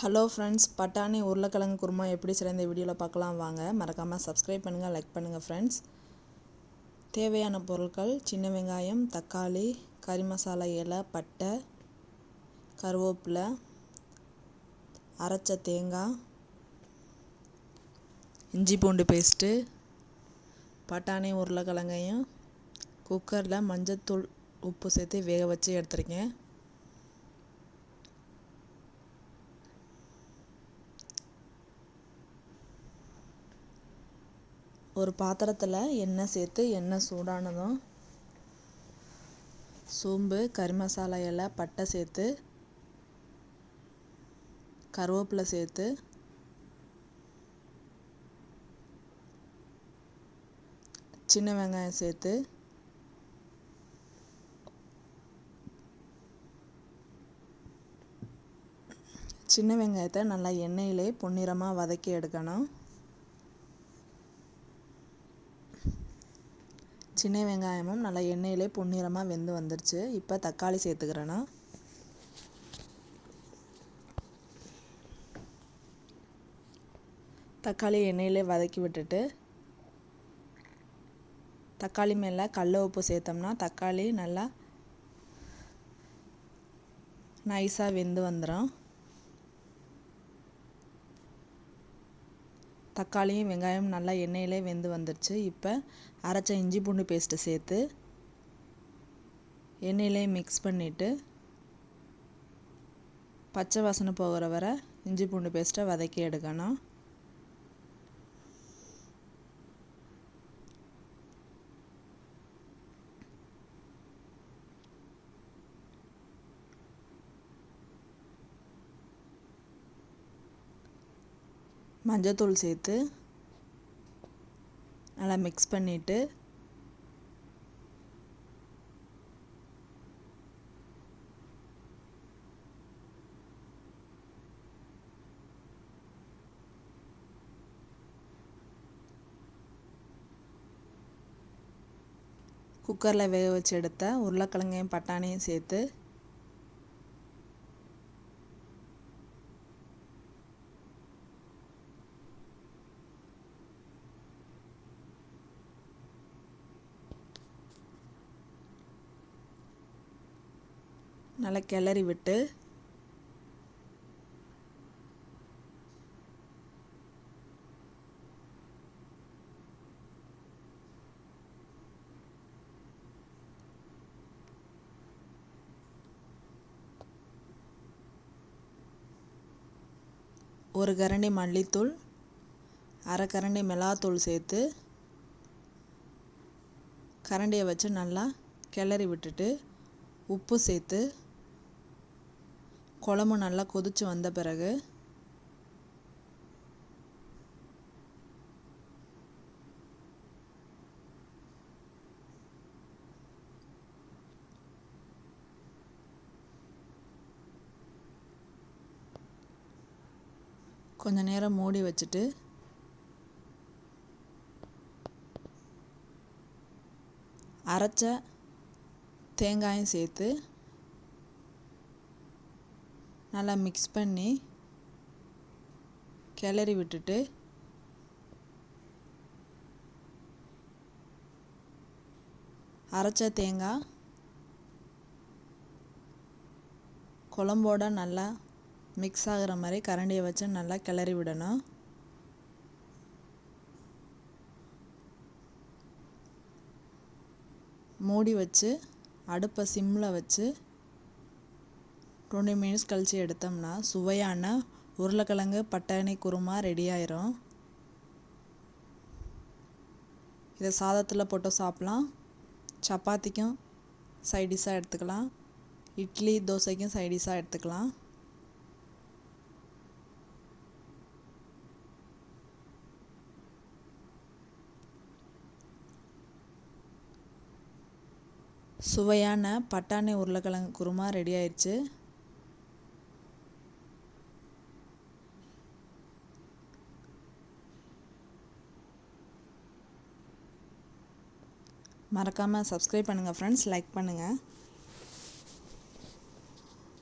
Hello friends பட்டாணி உருளைக்கிழங்கு குருமா எப்படி சிறந்த வீடியோவில் பார்க்கலாம் வாங்க. மறக்காமல் சப்ஸ்கிரைப் பண்ணுங்கள் லைக் பண்ணுங்கள் ஃப்ரெண்ட்ஸ் தேவையான பொருட்கள் சின்ன வெங்காயம் தக்காளி கறி மசாலா இலை பட்டை கருவேப்பிலை அரைச்ச தேங்காய் இஞ்சி பூண்டு பேஸ்ட்டு பட்டாணி உருளைக்கிழங்கையும் குக்கரில் மஞ்சத்தூள் உப்பு சேர்த்து வேக வச்சு எடுத்துருக்கேன். ஒரு பாத்திரத்தில் எண்ணெய் சேர்த்து எண்ணெய் சூடானதும் சோம்பு கறி மசாலா இலை பட்டை சேர்த்து கருவேப்பிலை சேர்த்து சின்ன வெங்காயம் சேர்த்து சின்ன வெங்காயத்தை நல்லா எண்ணெயிலே பொன்னிறமாக வதக்கி எடுக்கணும். சின்ன வெங்காயமும் நல்லா எண்ணெயிலே பொன்னிறமாக வெந்து வந்துருச்சு. இப்போ தக்காளி சேர்த்துக்கிறேன்னா தக்காளி எண்ணெயிலே வதக்கி விட்டுட்டு தக்காளி மேலே கடல உப்பு சேர்த்தோம்னா தக்காளி நல்லா நைஸாக வெந்து வந்துடும் தக்காளியும் வெங்காயம் நல்லா எண்ணெயிலே வெந்து வந்துடுச்சு இப்போ அரைச்ச இஞ்சி பூண்டு பேஸ்ட்டு சேர்த்து எண்ணெயிலே மிக்ஸ் பண்ணிவிட்டு பச்சை வாசனை போகிற வரை இஞ்சி பூண்டு பேஸ்ட்டை வதக்கி எடுக்கணும். மஞ்சத்தூள் சேர்த்து நல்லா மிக்ஸ் பண்ணிவிட்டு குக்கரில் வேக வச்சு எடுத்த உருளைக்கிழங்கையும் பட்டாணியும் சேர்த்து நல்லா கிளறி விட்டு ஒரு கரண்டி மல்லித்தூள் அரை கரண்டி மிளகாத்தூள் சேர்த்து கரண்டியை வச்சு நல்லா கிளறி விட்டுட்டு உப்பு சேர்த்து குழம்பு நல்லா கொதித்து வந்த பிறகு கொஞ்ச நேரம் மூடி வச்சுட்டு அரைச்ச தேங்காயும் சேர்த்து நல்லா மிக்ஸ் பண்ணி கிளறி விட்டுட்டு அரைச்ச தேங்காய் குழம்போட நல்லா மிக்ஸ் ஆகிற மாதிரி கரண்டியை வச்சு நல்லா கிளறி விடணும். மூடி வச்சு அடுப்பை சிம்மில் வச்சு டுவெண்ட்டி மினிட்ஸ் கழித்து எடுத்தோம்னா சுவையான உருளைக்கிழங்கு பட்டாணி குருமா ரெடி ஆயிரும். இதை சாதத்தில் போட்டு சாப்பிட்லாம். சப்பாத்திக்கும் சைடிஷாக எடுத்துக்கலாம். இட்லி தோசைக்கும் சைடிஷாக எடுத்துக்கலாம். சுவையான பட்டாணி உருளைக்கிழங்கு குருமா ரெடி ஆயிடுச்சு மறக்காமல் சப்ஸ்கிரைப் பண்ணுங்கள் ஃப்ரெண்ட்ஸ் லைக் பண்ணுங்கள்